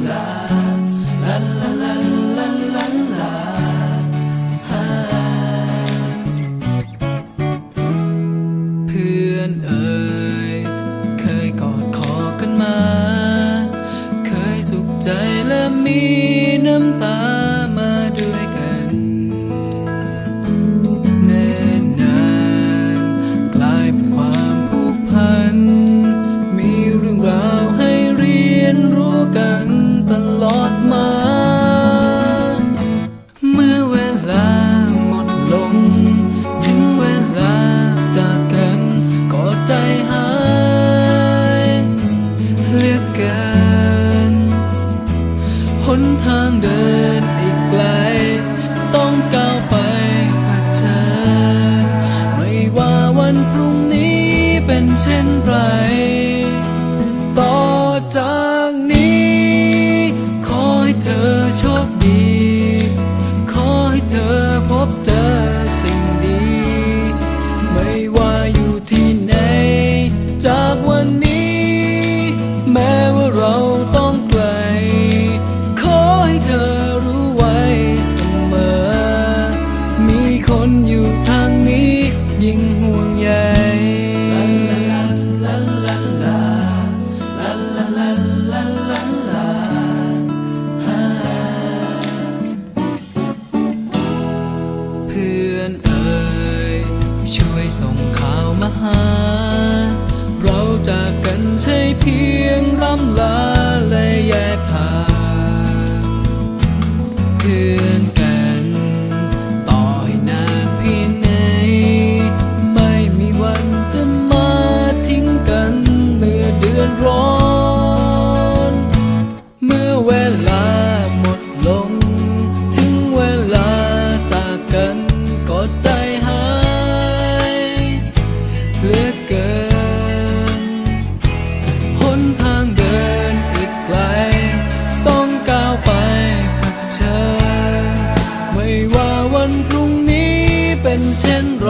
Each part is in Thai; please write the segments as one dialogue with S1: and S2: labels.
S1: เอนเอ่ย เคยกอดคอกันมา เคยสุขใจและมีน้ำตามาด้วยกันเนิ่นนานกลายเป็นความผูกพัน มีเรื่องราวให้เรียนรู้กันตลอดมา เป็นเช่นไร ช่วยส่งข่าวมาหา เราจากกันใช่เพียงร่ำลาและแยกทางเพื่อ เป็นเช่นไร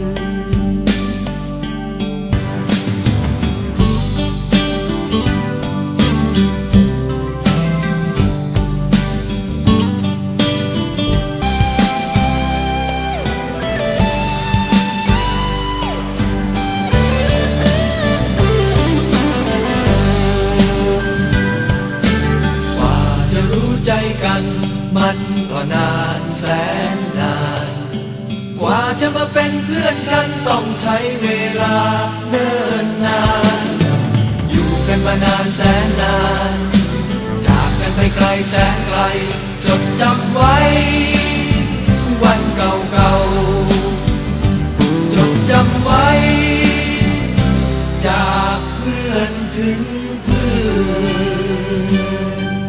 S2: มันก็นานแสนนาน กว่าจะมาเป็นเพื่อนกันต้องใช้เวลาเนิ่นนาน อยู่กันมานานแสนนาน จากกันไปไกลแสนไกล จดจำไว้ วันเก่าๆ จดจำไว้ จากเพื่อนถึงเพื่อน